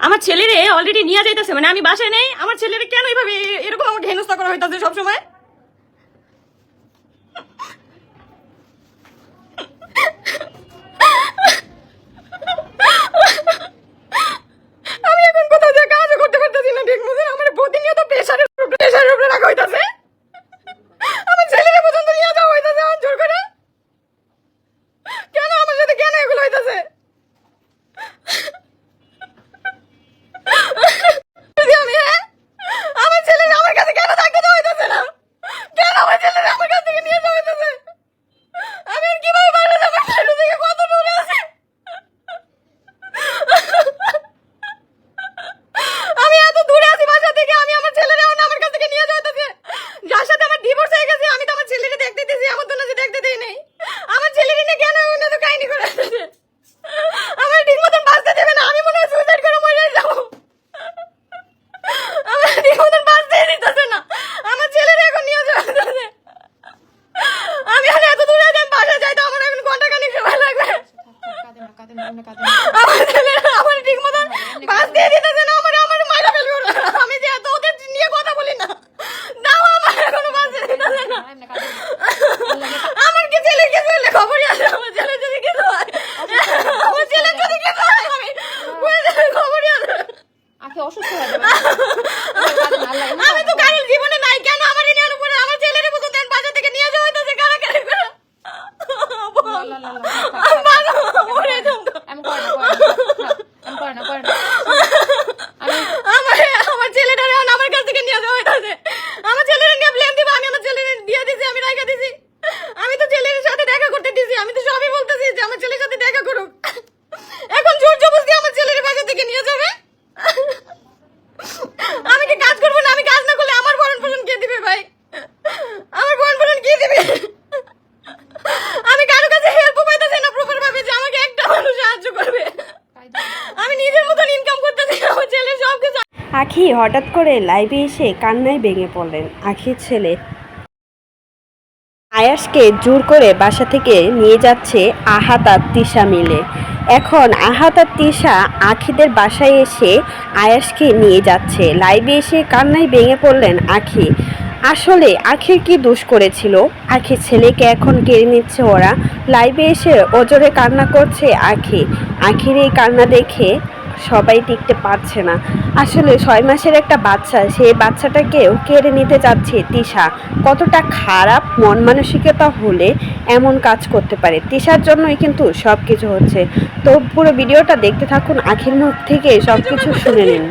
আমার ছেলেরে অলরেডি নিয়ে যাইতেছে মানে আমি বাসায় নেই, আমার ছেলেরে কেন এইভাবে এরকম আমাকে হেনস্থা করা হইতাছে সবসময়? আমি এখন কোথাও যে কাজ করতে পারতেছি না ঠিক মতো আমার প্রতিনিয়ত প্রেশারের প্রেশারের উপরে রাখা হইতাছে আমার ছেলেরে পর্যন্ত নিয়ে যাওয়া হইতাছে আমার জোর করে কেন আমার সাথে কেন এগুলো হইতাছে যদি আমি হ্যাঁ? আমার ছেলের আমার কাছে কেন থাকতে দেওয়া হইতাছে না কেন আমার ছেলের আমার কাছ থেকে নিয়ে যাওয়া হইতাছে আমি আর কীভাবে বাইরে যাব বাইরে থেকে কত দূরে আছে আমি এত দূরে আছি বাসা থেকে আমি আমার ছেলেরে এখন আমার কাছ থেকে নিয়ে যাইতেছে যার সাথে আমার ডিভোর্স হয়ে গেছে আমি তো আমার ছেলেরে দেখতে দিয়েছি আমার তো না যে দেখতে দেই নাই আমার ছেলেরে নিয়ে কেন এমন এত কাহিনী করে আসতেছে আমার ঠিক মতন বাঁচতে দেবে না আমি মনে হয় সুইসাইড করে মরে যাব আমার ঠিক মতন বাঁচতে দিতেছে না আমার ছেলেরে এখন নিয়ে যাইতেছে আমি আর এত দূরে আছি আমি বাসা যাই তো আমার এখন ঘণ্টা খানিক সময় লাগবে কাঁদে না কাঁদে না এমনি কাঁদে না আমার ঠিক মতন বাস দিয়ে দিতেছে না আমার আমার মাইরা ফেলবে ওরা। আমি যে এত ওদের নিয়ে কথা বলি না দাও আমার এখনও বাস দিয়ে দিতেছে না এমনি কাঁদে না আমার কি ছেলে কিছু হলে খবরই আছে আমার ছেলে যদি কিছু হয় আমার ছেলে যদি কিছু হয় আমি খবরই আছে আখি অসুস্থ হয়ে যাবে কাঁদে না আল্লাহ এমনি আমি তো কারোর জীবনে নাই কেন আমার ইনার উপরে আমার ছেলের মতো দেন থেকে নিয়ে যাওয়া হইতেছে করে করে করে আমার আমার এখন আমার কাছ থেকে নিয়ে যাওয়া হইতাছে আমার ছেলের নিয়ে ব্লেম দিব, আমি আমার ছেলের দিয়ে দিছি, আমি রাখা দিছি। আমি তো ছেলের সাথে দেখা করতে দিছি, আমি তো সবই বলতেছি যে আমার ছেলের সাথে দেখা করুক এখন জোর জবরদস্তি আমার ছেলের বাসা থেকে নিয়ে যাবে? আমি কি কাজ না? আমি কাজ না করলে আমার ভরণ কে দিবে ভাই? আমার ভরণ পোষণ কে আমি কারও কাছে হেল্প পাইতেছি না প্রপার ভাবে যে আমাকে একটা মানুষ সাহায্য করবে কাঁদে না। আমি নিজের মতন ইনকাম করতেছি আমার ছেলে সব কিছু আখি হঠাৎ করে লাইভে এসে কান্নায় ভেঙে পড়লেন আখির ছেলে। আয়াসকে জোর করে বাসা থেকে নিয়ে যাচ্ছে আহাত আর তিশা মিলে। এখন আহাত আর তিশা আখিদের বাসায় এসে আয়াসকে নিয়ে যাচ্ছে। লাইভে এসে কান্নায় ভেঙে পড়লেন আখি। আসলে আখির কি দোষ করেছিল? আখির ছেলেকে এখন কেড়ে নিচ্ছে ওরা। লাইভে এসে ওজোরে কান্না করছে আখি। আখির এই কান্না দেখে সবাই টিকতে পারছে না। আসলে ছয় মাসের একটা বাচ্চা, সেই বাচ্চাটাকেও কেড়ে নিতে চাচ্ছে তিশা। কতটা খারাপ মন মানসিকতা হলে এমন কাজ করতে পারে। তিশার জন্যই কিন্তু সব কিছু হচ্ছে। তো পুরো ভিডিওটা দেখতে থাকুন, আখের মুখ থেকে সব কিছু শুনে নিন।